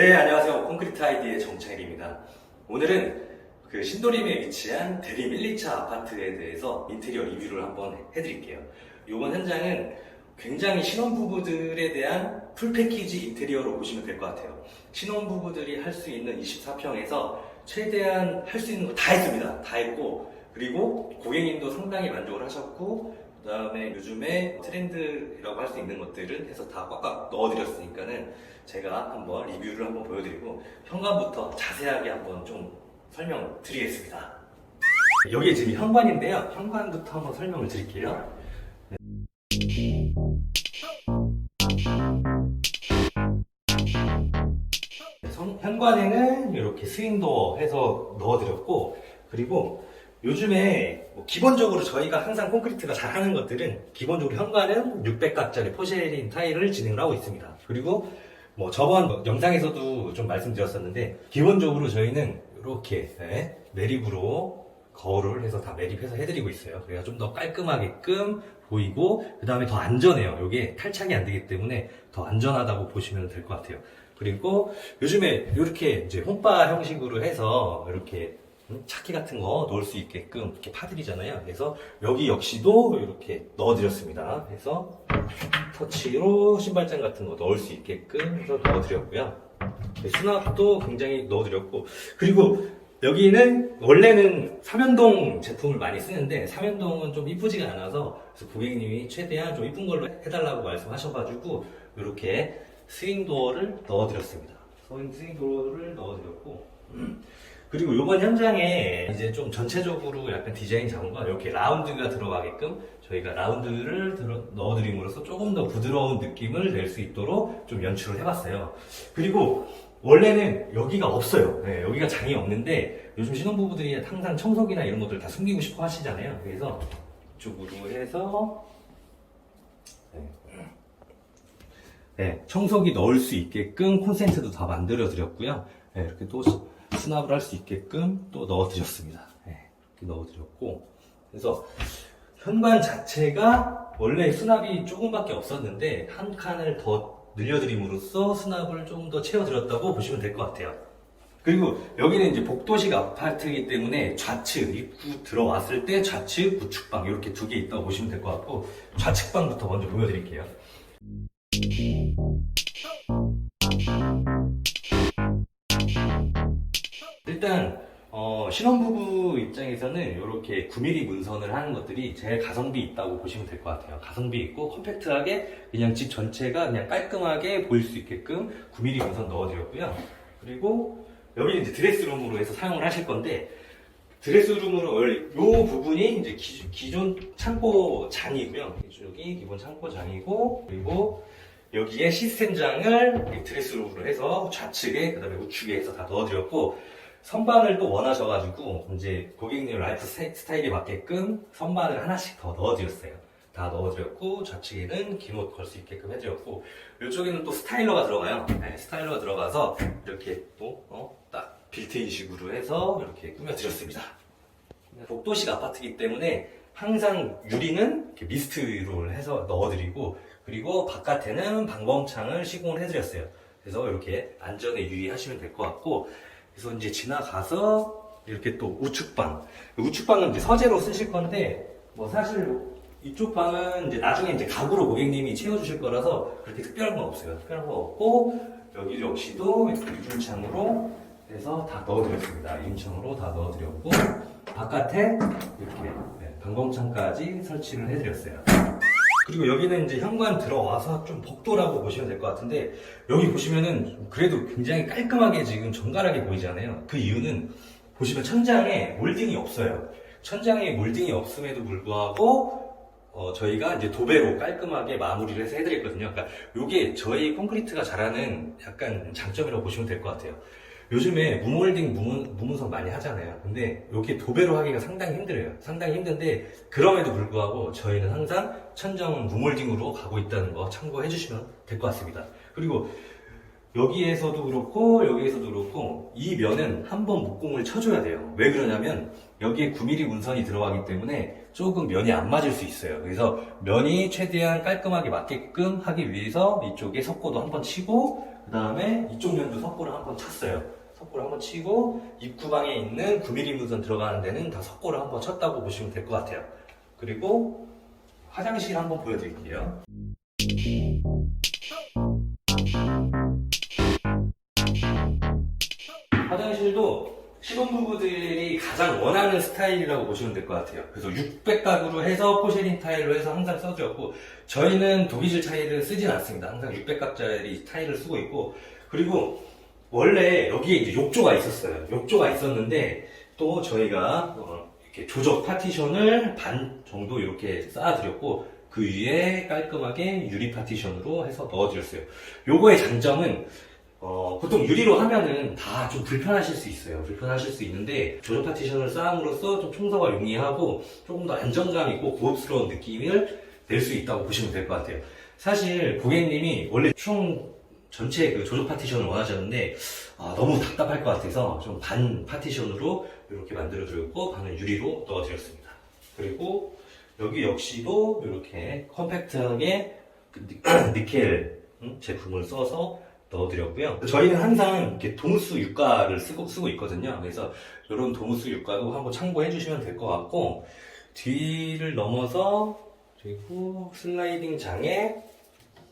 네, 안녕하세요. 콘크리트 아이디의 정창일입니다. 오늘은 그 신도림에 위치한 대림 1, 2차 아파트에 대해서 인테리어 리뷰를 한번 해드릴게요. 이번 현장은 굉장히 신혼부부들에 대한 풀 패키지 인테리어로 보시면 될 것 같아요. 신혼부부들이 할 수 있는 24평에서 최대한 할 수 있는 거 다 했습니다. 다 했고, 그리고 고객님도 상당히 만족을 하셨고, 그 다음에 요즘에 트렌드라고 할 수 있는 것들을 해서 다 꽉꽉 넣어드렸으니까는 제가 한번 리뷰를 한번 보여드리고 현관부터 자세하게 한번 좀 설명드리겠습니다. 여기 지금 현관인데요. 현관부터 한번 설명을 드릴게요. 성- 현관에는 이렇게 스윙도어 해서 넣어드렸고 그리고 요즘에 뭐 기본적으로 저희가 항상 콘크리트가 잘하는 것들은 기본적으로 현관은 600각짜리 포쉐린 타일을 진행을 하고 있습니다. 그리고 뭐 저번 영상에서도 좀 말씀드렸었는데 기본적으로 저희는 이렇게 네, 매립으로 거울을 해서 다 매립해서 해드리고 있어요. 그래야 좀 더 깔끔하게끔 보이고 그 다음에 더 안전해요. 이게 탈착이 안 되기 때문에 더 안전하다고 보시면 될 것 같아요. 그리고 요즘에 이렇게 이제 홈바 형식으로 해서 이렇게 음, 차키 같은 거 넣을 수 있게끔 이렇게 파드리잖아요. 그래서 여기 역시도 이렇게 넣어드렸습니다. 그래서 터치로 신발장 같은 거 넣을 수 있게끔 해서 넣어드렸고요. 네, 수납도 굉장히 넣어드렸고 그리고 여기는 원래는 삼연동 제품을 많이 쓰는데 삼연동은 좀 이쁘지가 않아서 그래서 고객님이 최대한 좀 이쁜 걸로 해달라고 말씀하셔가지고 이렇게 스윙도어를 넣어드렸습니다. 스윙 스윙도어를 넣어드렸고 음. 그리고 이번 현장에 이제 좀 전체적으로 약간 디자인 건 이렇게 라운드가 들어가게끔 저희가 라운드를 들어- 넣어드림으로써 조금 더 부드러운 느낌을 낼 수 있도록 좀 연출을 해봤어요. 그리고 원래는 여기가 없어요. 네, 여기가 장이 없는데 요즘 신혼부부들이 항상 청소기나 이런 것들 다 숨기고 싶어 하시잖아요. 그래서 이쪽으로 해서 네. 네, 청소기 넣을 수 있게끔 콘센트도 다 만들어 드렸고요. 네, 이렇게 또 수- 수납을 할 수 있게끔 또 넣어 드렸습니다. 네, 이렇게 넣어 드렸고 그래서 현관 자체가 원래 수납이 조금밖에 없었는데 한 칸을 더 늘려드림으로써 수납을 좀 더 채워드렸다고 보시면 될 것 같아요. 그리고 여기는 이제 복도식 아파트이기 때문에 좌측 입구 들어왔을 때 좌측 우측방 이렇게 두 개 있다고 보시면 될 것 같고 좌측방부터 먼저 보여드릴게요. 일단 어, 신혼부부 입장에서는 이렇게 9mm 문선을 하는 것들이 제일 가성비 있다고 보시면 될 것 같아요. 가성비 있고 컴팩트하게 그냥 집 전체가 그냥 깔끔하게 보일 수 있게끔 9mm 문선 넣어드렸고요. 그리고 여기는 이제 드레스룸으로 해서 사용을 하실 건데 드레스룸으로 이 부분이 이제 기, 존 창고 장이고요. 이쪽이 기본 창고 장이고 그리고 여기에 시스템장을 이 드레스룸으로 해서 좌측에 그다음에 우측에 해서 다 넣어드렸고 선반을 또 원하셔가지고 이제 고객님 라이프 스타일- 스타일에 맞게끔 선반을 하나씩 더 넣어드렸어요. 다 넣어드렸고 좌측에는 긴 옷 걸 수 있게끔 해드렸고 이쪽에는 또 스타일러가 들어가요. 네, 스타일러가 들어가서 이렇게 또딱 빌트인식으로 해서 이렇게 꾸며드렸습니다. 복도식 아파트이기 때문에 항상 유리는 미스트로 해서 넣어드리고 그리고 바깥에는 방범창을 시공을 해드렸어요. 그래서 이렇게 안전에 유의하시면 될 것 같고 그래서 이제 지나가서 이렇게 또 우측방 우측방은 이제 서재로 쓰실 건데 뭐 사실 이쪽 방은 이제 나중에 이제 가구로 고객님이 채워주실 거라서 그렇게 특별한 건 없어요. 특별한 건 없고 여기 역시도 이렇게 유리창으로 해서 다 넣어드렸습니다. 유리창으로 다 넣어드렸고 바깥에 이렇게 네, 방범창까지 설치를 해드렸어요. 그리고 여기는 이제 현관 들어와서 좀 복도라고 보시면 될 것 같은데 여기 보시면은 그래도 굉장히 깔끔하게 지금 정갈하게 보이잖아요. 그 이유는 보시면 천장에 몰딩이 없어요. 천장에 몰딩이 없음에도 불구하고 어, 저희가 이제 도배로 깔끔하게 마무리를 해서 해드렸거든요. 그러니까 이게 저희 콘크리트가 잘하는 약간 장점이라고 보시면 될 것 같아요. 요즘에 무몰딩, 무문, 무문선 많이 하잖아요. 근데 이게 도배로 하기가 상당히 힘들어요. 상당히 힘든데 그럼에도 불구하고 저희는 항상 천정은 무몰딩으로 가고 있다는 거 참고해 주시면 될 것 같습니다. 그리고 여기에서도 그렇고 여기에서도 그렇고 이 면은 한번 목공을 쳐줘야 돼요. 왜 그러냐면 여기에 9mm 문선이 들어가기 때문에 조금 면이 안 맞을 수 있어요. 그래서 면이 최대한 깔끔하게 맞게끔 하기 위해서 이쪽에 석고도 한번 치고 그 다음에 이쪽 면도 석고를 한번 쳤어요. 석고를 한번 치고 입구방에 있는 9mm 무선 들어가는 데는 다 석고를 한번 쳤다고 보시면 될 것 같아요. 그리고 화장실 한번 보여드릴게요. 화장실도 신혼부부들이 가장 원하는 스타일이라고 보시면 될 것 같아요. 그래서 600각으로 해서 포쉐린 타일로 해서 항상 써주었고, 저희는 독일질 타일을 쓰진 않습니다. 항상 600각짜리 타일을 쓰고 있고, 그리고 원래 여기에 이제 욕조가 있었어요. 욕조가 있었는데, 또 저희가 어, 이렇게 조적 파티션을 반 정도 이렇게 쌓아드렸고, 그 위에 깔끔하게 유리 파티션으로 해서 넣어드렸어요. 요거의 장점은 어, 보통 유리로 하면은 다 좀 불편하실 수 있어요. 불편하실 수 있는데 조적 파티션을 쌓음으로써 좀 청소가 용이하고 조금 더 안정감 있고 고급스러운 느낌을 낼 수 있다고 보시면 될 것 같아요. 사실 고객님이 원래 총 전체 그 조적 파티션을 원하셨는데 아, 너무 답답할 것 같아서 좀 반 파티션으로 이렇게 만들어 드렸고 반은 유리로 넣어 드렸습니다. 그리고 여기 역시도 이렇게 컴팩트하게 그 니- 니켈 음, 제품을 써서 넣어드렸고요. 저희는 항상 이렇게 도무스 유가를 쓰고, 쓰고 있거든요. 그래서 이런 도무스 유가도 한번 참고해 주시면 될 것 같고, 뒤를 넘어서, 그리고 슬라이딩 장에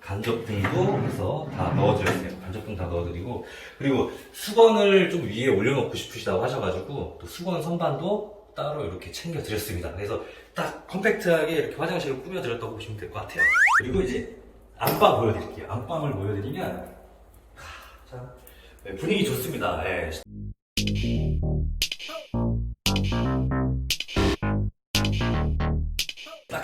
간접등도 해서 다 넣어드렸어요. 간접등 다 넣어드리고, 그리고 수건을 좀 위에 올려놓고 싶으시다고 하셔가지고, 또 수건 선반도 따로 이렇게 챙겨드렸습니다. 그래서 딱 컴팩트하게 이렇게 화장실을 꾸며드렸다고 보시면 될 것 같아요. 그리고 이제 안방 보여드릴게요. 안방을 보여드리면, 자, 네, 분위기 좋습니다. 예.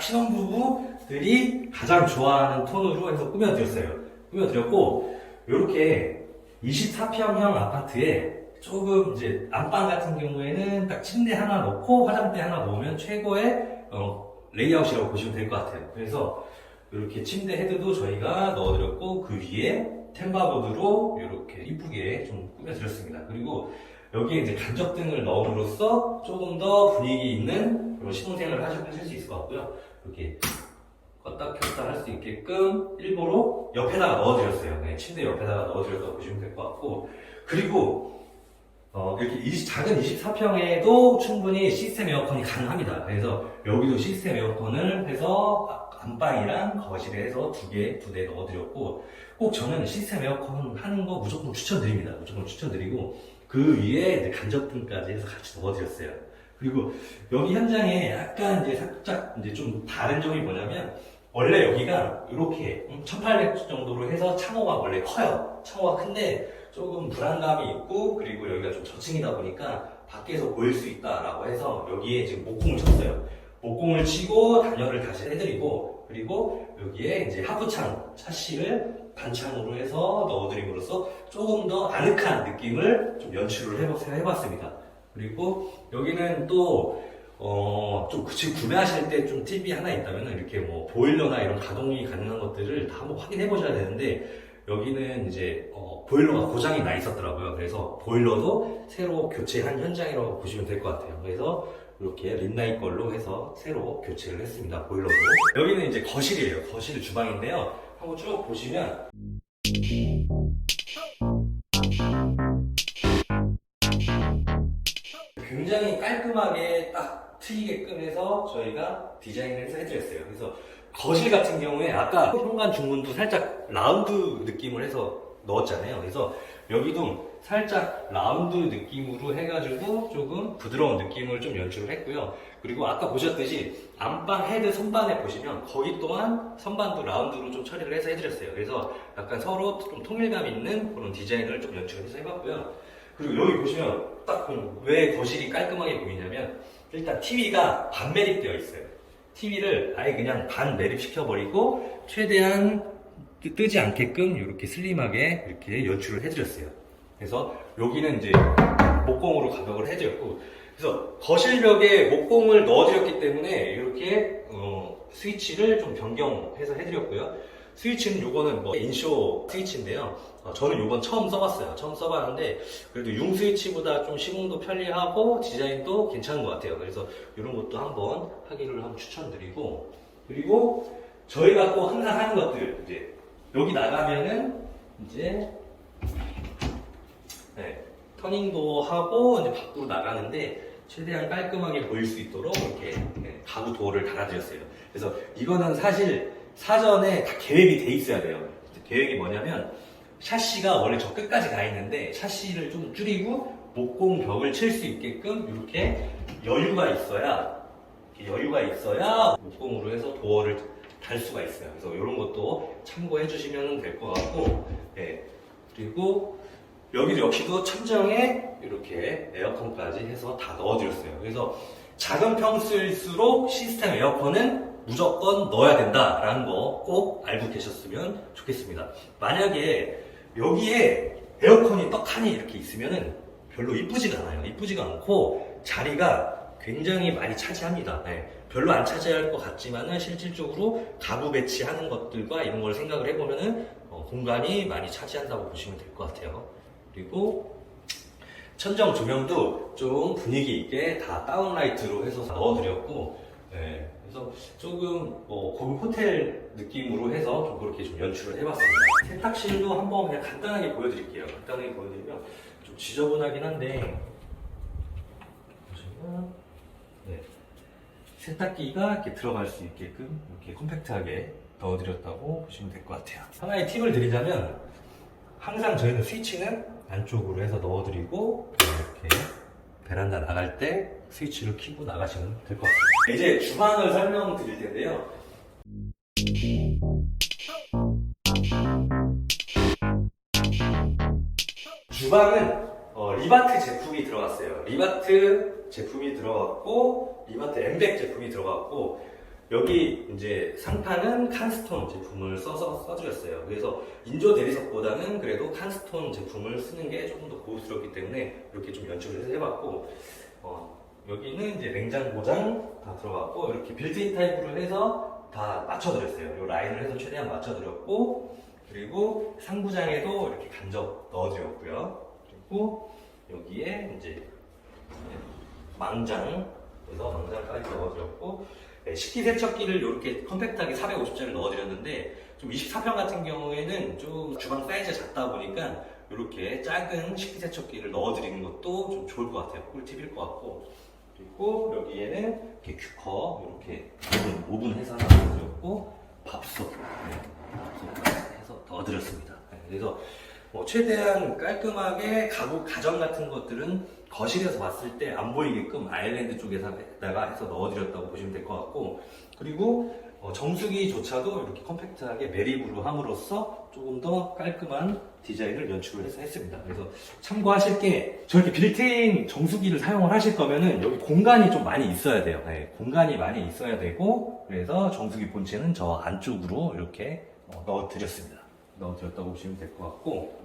신혼부부들이 가장 좋아하는 톤으로 해서 꾸며드렸어요. 꾸며드렸고, 이렇게 24평형 아파트에 조금 이제 안방 같은 경우에는 딱 침대 하나 넣고 화장대 하나 넣으면 최고의 어, 레이아웃이라고 보시면 될 것 같아요. 그래서 이렇게 침대 헤드도 저희가 넣어드렸고 그 위에 템바보드로 이렇게 이쁘게 좀 꾸며드렸습니다. 그리고 여기에 이제 간접등을 넣음으로써 조금 더 분위기 있는 그런 신혼생활을 하실 수 있을 것 같고요. 이렇게 껐다 켰다 할 수 있게끔 일부러 옆에다가 넣어드렸어요. 네, 침대 옆에다가 넣어드렸다고 보시면 될 것 같고 그리고 어, 이렇게 20 작은 24평에도 충분히 시스템 에어컨이 가능합니다. 그래서 여기도 시스템 에어컨을 해서 안방이랑 거실에 해서 두 개, 두 대 넣어드렸고, 꼭 저는 시스템 에어컨 하는 거 무조건 추천드립니다. 무조건 추천드리고, 그 위에 간접등까지 해서 같이 넣어드렸어요. 그리고 여기 현장에 약간 이제 살짝 이제 좀 다른 점이 뭐냐면, 원래 여기가 이렇게 1800 정도로 해서 창호가 원래 커요. 창호가 큰데 조금 불안감이 있고 그리고 여기가 좀 저층이다 보니까 밖에서 보일 수 있다라고 해서 여기에 지금 목공을 쳤어요. 목공을 치고 단열을 다시 해드리고 그리고 여기에 이제 하부창 샤시를 반창으로 해서 넣어드림으로써 조금 더 아늑한 느낌을 좀 연출을 해봤, 해봤습니다. 그리고 여기는 또 어, 좀 지금 구매하실 때 좀 팁이 하나 있다면 이렇게 뭐 보일러나 이런 가동이 가능한 것들을 다 한번 확인해 보셔야 되는데 여기는 이제 어, 보일러가 고장이 나 있었더라고요. 그래서 보일러도 새로 교체한 현장이라고 보시면 될 것 같아요. 그래서 이렇게 린나이 걸로 해서 새로 교체를 했습니다. 보일러도. 여기는 이제 거실이에요. 거실 주방인데요. 한번 쭉 보시면 굉장히 깔끔하게 딱 트이게끔 해서 저희가 디자인을 해서 해드렸어요. 그래서 거실 같은 경우에 아까 현관 중문도 살짝 라운드 느낌을 해서 넣었잖아요. 그래서 여기도 살짝 라운드 느낌으로 해가지고 조금 부드러운 느낌을 좀 연출을 했고요. 그리고 아까 보셨듯이 안방 헤드 선반에 보시면 거기 또한 선반도 라운드로 좀 처리를 해서 해드렸어요. 그래서 약간 서로 좀 통일감 있는 그런 디자인을 좀 연출해서 해봤고요. 그리고 여기 보시면 딱 왜 거실이 깔끔하게 보이냐면 일단 TV가 반 매립되어 있어요. TV를 아예 그냥 반 매립시켜버리고 최대한 뜨지 않게끔 이렇게 슬림하게 이렇게 연출을 해드렸어요. 그래서 여기는 이제 목공으로 가벽을 해드렸고 그래서 거실벽에 목공을 넣어드렸기 때문에 이렇게 어, 스위치를 좀 변경해서 해드렸고요. 스위치는 요거는 뭐 인쇼 스위치인데요. 어, 저는 요번 처음 써봤어요. 처음 써봤는데 그래도 융 스위치보다 좀 시공도 편리하고 디자인도 괜찮은 것 같아요. 그래서 이런 것도 한번 하기를 한번 추천드리고 그리고 저희가 또 항상 하는 것들 이제 여기 나가면은 이제 네, 터닝도 하고 이제 밖으로 나가는데 최대한 깔끔하게 보일 수 있도록 이렇게 네, 가구 도어를 달아드렸어요. 그래서 이거는 사실 사전에 다 계획이 돼 있어야 돼요. 계획이 뭐냐면 샤시가 원래 저 끝까지 가 있는데 샤시를 좀 줄이고 목공 벽을 칠 수 있게끔 이렇게 여유가 있어야 여유가 있어야 목공으로 해서 도어를 달 수가 있어요. 그래서 이런 것도 참고해 주시면 될 것 같고, 예. 그리고 여기도 역시도 천정에 이렇게 에어컨까지 해서 다 넣어드렸어요. 그래서 작은 평수일수록 시스템 에어컨은 무조건 넣어야 된다라는 거 꼭 알고 계셨으면 좋겠습니다. 만약에 여기에 에어컨이 떡하니 이렇게 있으면은 별로 이쁘지가 않아요. 이쁘지가 않고 자리가 굉장히 많이 차지합니다. 네. 별로 안 차지할 것 같지만은 실질적으로 가구 배치하는 것들과 이런 걸 생각을 해보면은 어, 공간이 많이 차지한다고 보시면 될 것 같아요. 그리고 천정 조명도 좀 분위기 있게 다 다운라이트로 해서 넣어드렸고, 네, 그래서 조금 뭐 고급 호텔 느낌으로 해서 좀 그렇게 좀 연출을 해봤습니다. 세탁실도 한번 그냥 간단하게 보여드릴게요. 간단하게 보여드리면 좀 지저분하긴 한데 보시면 네, 세탁기가 이렇게 들어갈 수 있게끔 이렇게 컴팩트하게 넣어드렸다고 보시면 될 것 같아요. 하나의 팁을 드리자면 항상 저희는 스위치는 안쪽으로 해서 넣어드리고 이렇게 베란다 나갈 때 스위치를 켜고 나가시면 될 것 같아요. 이제 주방을 설명드릴 텐데요. 주방은 어, 리바트 제품이 들어갔어요. 리바트 제품이 들어갔고 리바트 엠백 제품이 들어갔고 여기 이제 상판은 칸스톤 제품을 써서 써드렸어요. 그래서 인조 대리석보다는 그래도 칸스톤 제품을 쓰는 게 조금 더 고급스럽기 때문에 이렇게 좀 연출을 해봤고 어, 여기는 이제 냉장고장 다 들어갔고 이렇게 빌트인 타입으로 해서 다 맞춰드렸어요. 이 라인을 해서 최대한 맞춰드렸고 그리고 상부장에도 이렇게 간접 넣어드렸고요. 그리고 여기에 이제 망장 그래서 망장까지 넣어드렸고 네, 식기세척기를 이렇게 컴팩트하게 450짜리 넣어드렸는데 좀 24평 같은 경우에는 좀 주방 사이즈가 작다 보니까 이렇게 작은 식기세척기를 넣어드리는 것도 좀 좋을 것 같아요. 꿀팁일 것 같고 그리고 여기에는 이렇게 큐커 이렇게 오븐, 오븐 해서 하나 넣어드렸고 밥솥 네, 밥솥까지 해서 넣어드렸습니다. 네, 그래서 뭐 최대한 깔끔하게 가구 가전 같은 것들은 거실에서 봤을 때 안 보이게끔 아일랜드 쪽에다가 해서 넣어드렸다고 보시면 될 것 같고 그리고 어, 정수기조차도 이렇게 컴팩트하게 매립으로 함으로써 조금 더 깔끔한 디자인을 연출을 해서 했습니다. 그래서 참고하실 게 저렇게 빌트인 정수기를 사용을 하실 거면은 여기 공간이 좀 많이 있어야 돼요. 네, 공간이 많이 있어야 되고 그래서 정수기 본체는 저 안쪽으로 이렇게 어, 넣어드렸습니다. 넣어드렸다고 보시면 될 것 같고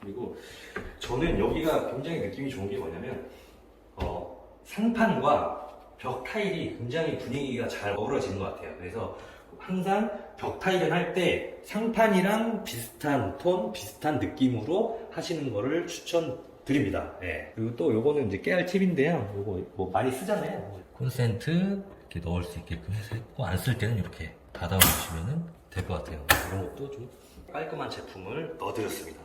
그리고 저는 여기가 굉장히 느낌이 좋은 게 뭐냐면 어, 상판과 벽 타일이 굉장히 분위기가 잘 어우러지는 것 같아요. 그래서 항상 벽 타일을 할 때 상판이랑 비슷한 톤, 비슷한 느낌으로 하시는 거를 추천드립니다. 예. 그리고 또 요거는 이제 깨알 팁인데요. 요거 뭐 많이 쓰잖아요. 콘센트 이렇게 넣을 수 있게끔 해서 했고 안 쓸 때는 이렇게 닫아 놓으시면 될 것 같아요. 이런 것도 좀 깔끔한 제품을 넣어드렸습니다.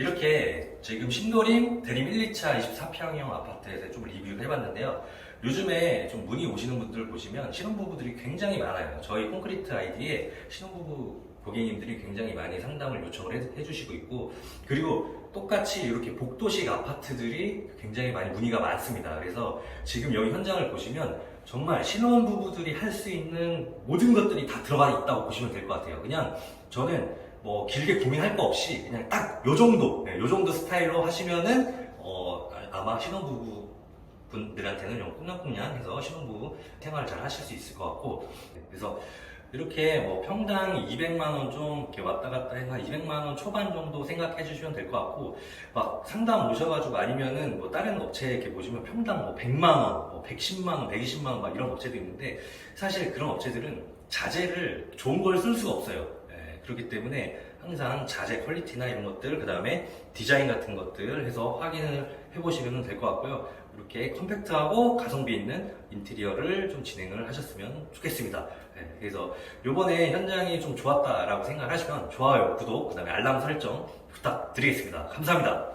이렇게 지금 신도림 대림 1, 2차 24평형 아파트에서 좀 리뷰를 해봤는데요. 요즘에 좀 문의 오시는 분들 보시면 신혼부부들이 굉장히 많아요. 저희 콘크리트 아이디에 신혼부부 고객님들이 굉장히 많이 상담을 요청을 해, 해주시고 있고 그리고 똑같이 이렇게 복도식 아파트들이 굉장히 많이 문의가 많습니다. 그래서 지금 여기 현장을 보시면 정말 신혼부부들이 할 수 있는 모든 것들이 다 들어가 있다고 보시면 될 것 같아요. 그냥 저는 뭐 길게 고민할 거 없이 그냥 딱 요 정도, 네, 요 정도 스타일로 하시면은 어, 아마 신혼부부 분들한테는 좀 꽁냥꽁냥해서 신혼부부 생활을 잘 하실 수 있을 것 같고 네, 그래서 이렇게 뭐 평당 200만 원 좀 이렇게 왔다 갔다 해서 한 200만 원 초반 정도 생각해 주시면 될 것 같고 막 상담 오셔가지고 아니면은 뭐 다른 업체 이렇게 보시면 평당 뭐 100만 원, 뭐 110만 원, 120만 원 막 이런 업체도 있는데 사실 그런 업체들은 자재를 좋은 걸 쓸 수가 없어요. 예, 그렇기 때문에 항상 자재 퀄리티나 이런 것들, 그 다음에 디자인 같은 것들 해서 확인을 해보시면 될 것 같고요. 이렇게 컴팩트하고 가성비 있는 인테리어를 좀 진행을 하셨으면 좋겠습니다. 네, 그래서 요번에 현장이 좀 좋았다라고 생각하시면 좋아요, 구독, 그 다음에 알람 설정 부탁드리겠습니다. 감사합니다.